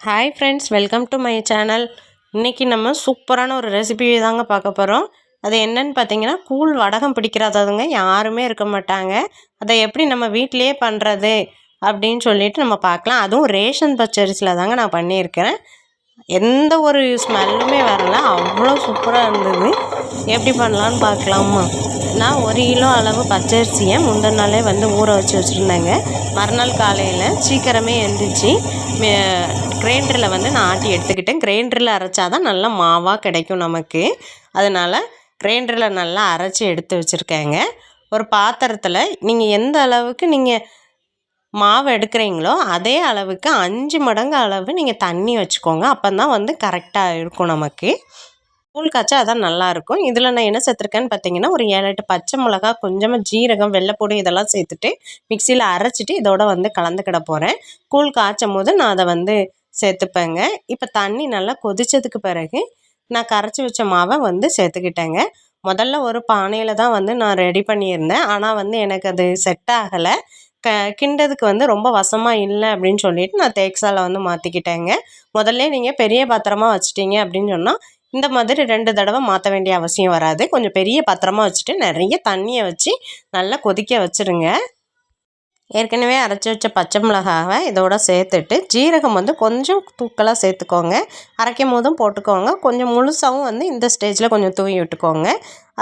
Hi friends welcome to my channel இன்றைக்கி நம்ம சூப்பரான ஒரு ரெசிபி தாங்க பார்க்க போகிறோம் அது என்னன்னு பார்த்தீங்கன்னா கூழ் வடகம் பிடிக்கிறாதவங்க யாருமே இருக்க மாட்டாங்க. அதை எப்படி நம்ம வீட்டிலையே பண்ணுறது அப்படின்னு சொல்லிட்டு நம்ம பார்க்கலாம். அதுவும் ரேஷன் பச்சரிசியில் தாங்க நான் பண்ணியிருக்கிறேன். எந்த ஒரு ஸ்மெல்லுமே வரல. அவ்வளோ சூப்பராக இருந்தது. எப்படி பண்ணலான்னு பார்க்கலாமா? நான் ஒரு கிலோ அளவு பச்சரிசியை முந்தின நாளே வந்து ஊற வச்சு வச்சுருந்தேங்க. மறுநாள் காலையில் சீக்கிரமே எழுந்திரிச்சு கிரைண்டரில் வந்து நான் ஆட்டி எடுத்துக்கிட்டேன். கிரைண்டரில் அரைச்சா தான் நல்லா மாவாக கிடைக்கும் நமக்கு. அதனால் கிரைண்டரில் நல்லா அரைச்சி எடுத்து வச்சுருக்கேங்க. ஒரு பாத்திரத்தில் நீங்கள் எந்த அளவுக்கு நீங்கள் மாவு எடுக்கிறீங்களோ அதே அளவுக்கு அஞ்சு மடங்கு அளவு நீங்கள் தண்ணி வச்சுக்கோங்க. அப்போ தான் வந்து கரெக்டாக இருக்கும் நமக்கு. கூழ் காய்ச்சா அதான் நல்லாயிருக்கும் இதில் நான் என்ன சேர்த்துருக்கேன்னு பார்த்தீங்கன்னா ஒரு ஏழு எட்டு பச்சை மிளகா கொஞ்சமாக ஜீரகம் வெள்ளைப்பொடி இதெல்லாம் சேர்த்துட்டு மிக்சியில் அரைச்சிட்டு இதோட வந்து கலந்துக்கிட போகிறேன் கூழ் காய்ச்சும் போது நான் அதை வந்து சேர்த்துப்பேங்க. இப்போ தண்ணி நல்லா கொதித்ததுக்கு பிறகு நான் கரைச்சி வச்ச மாவை வந்து சேர்த்துக்கிட்டேங்க. முதல்ல ஒரு பானையில் தான் வந்து நான் ரெடி பண்ணியிருந்தேன். ஆனால் வந்து எனக்கு அது செட் ஆகலை. க கிண்டதுக்கு வந்து ரொம்ப வசமாக இல்லை அப்படின்னு சொல்லிட்டு நான் தேக்ஸாவில் வந்து மாற்றிக்கிட்டேங்க முதல்ல நீங்கள் பெரிய பாத்திரமாக வச்சுட்டீங்க அப்படின்னு சொன்னால் இந்த மாதிரி ரெண்டு தடவை மாற்ற வேண்டிய அவசியம் வராது. கொஞ்சம் பெரிய பத்திரமா வச்சுட்டு நிறைய தண்ணியை வச்சு நல்லா கொதிக்க வச்சுருங்க. ஏற்கனவே அரைச்சி வச்ச பச்சை மிளகாவை இதோட சேர்த்துட்டு ஜீரகம் வந்து கொஞ்சம் தூக்கலாக சேர்த்துக்கோங்க. அரைக்கும் போதும் போட்டுக்கோங்க. கொஞ்சம் முழுசாகவும் வந்து இந்த ஸ்டேஜில் கொஞ்சம் தூவி விட்டுக்கோங்க.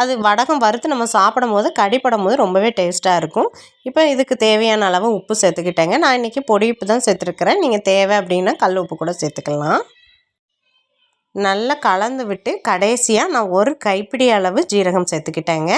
அது வடகம் வறுத்து நம்ம சாப்பிடும் போது கடிப்படும் போது ரொம்பவே டேஸ்ட்டாக இருக்கும். இப்போ இதுக்கு தேவையான அளவு உப்பு சேர்த்துக்கிட்டேங்க. நான் இன்றைக்கி பொடி உப்பு தான் சேர்த்துருக்குறேன். நீங்கள் தேவை அப்படின்னா கல் உப்பு கூட சேர்த்துக்கலாம். நல்லா கலந்து விட்டு கடைசியாக நான் ஒரு கைப்பிடி அளவு ஜீரகம் சேர்த்துக்கிட்டேங்க.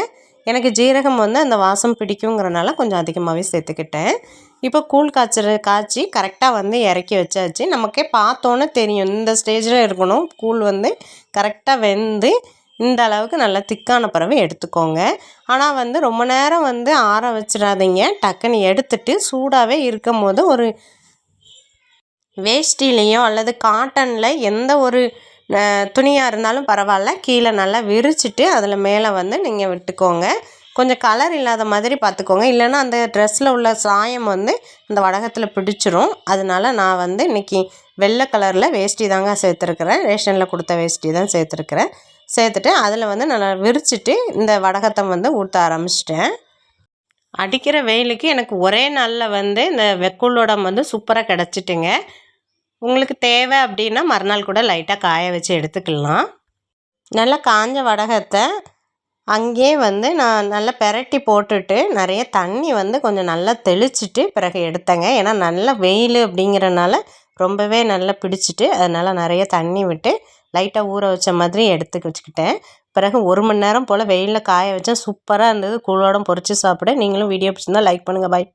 எனக்கு ஜீரகம் வந்து அந்த வாசம் பிடிக்குங்கிறனால கொஞ்சம் அதிகமாகவே சேர்த்துக்கிட்டேன். இப்போ கூழ் காய்ச்சற காய்ச்சி கரெக்டாக வந்து இறக்கி வச்சாச்சு. நமக்கே பார்த்தோன்னே தெரியும். இந்த ஸ்டேஜில் இருக்கணும். கூழ் வந்து கரெக்டாக வெந்து இந்த அளவுக்கு நல்லா திக்கான பிறகு எடுத்துக்கோங்க. ஆனால் வந்து ரொம்ப நேரம் வந்து ஆற வச்சிடாதீங்க. டக்குன்னு எடுத்துட்டு சூடாகவே இருக்கும் போது ஒரு வேஷ்டிலேயோ அல்லது காட்டனில் எந்த ஒரு துணியாக இருந்தாலும் பரவாயில்ல. கீழே நல்லா விரிச்சிட்டு அதில் மேலே வந்து நீங்கள் விட்டுக்கோங்க. கொஞ்சம் கலர் இல்லாத மாதிரி பார்த்துக்கோங்க. இல்லைன்னா அந்த ட்ரெஸ்ஸில் உள்ள சாயம் வந்து அந்த வடகத்தில் பிடிச்சிரும். அதனால நான் வந்து இன்றைக்கி வெள்ளை கலரில் வேஷ்டி தாங்க சேர்த்துருக்குறேன். ரேஷனில் கொடுத்த வேஷ்டி தான் சேர்த்துருக்குறேன். சேர்த்துட்டு அதில் வந்து நல்லா விரிச்சிட்டு இந்த வடகத்தை வந்து ஊற்ற ஆரம்பிச்சிட்டேன். அடிக்கிற வெயிலுக்கு எனக்கு ஒரே நாளில் வந்து இந்த வெக்குள்ளோடம் வந்து சூப்பராக கிடச்சிட்டுங்க. உங்களுக்கு தேவை அப்படின்னா மறுநாள் கூட லைட்டாக காய வச்சு எடுத்துக்கலாம். நல்லா காஞ்ச வடகத்தை அங்கேயே வந்து நான் நல்லா பெரட்டி போட்டுட்டு நிறைய தண்ணி வந்து கொஞ்சம் நல்லா தெளிச்சிட்டு பிறகு எடுத்தேங்க. ஏன்னா நல்லா வெயில் அப்படிங்கிறனால ரொம்பவே நல்லா பிடிச்சிட்டு அதனால் நிறைய தண்ணி விட்டு லைட்டாக ஊற வச்ச மாதிரி எடுத்து வச்சுக்கிட்டேன். பிறகு ஒரு மணி நேரம் போல் வெயிலில் காய வச்சேன். சூப்பராக இருந்தது. கூழோடம் பொறிச்சு சாப்பிட. நீங்களும் வீடியோ பிடிச்சிருந்தா லைக் பண்ணுங்கள் பாய்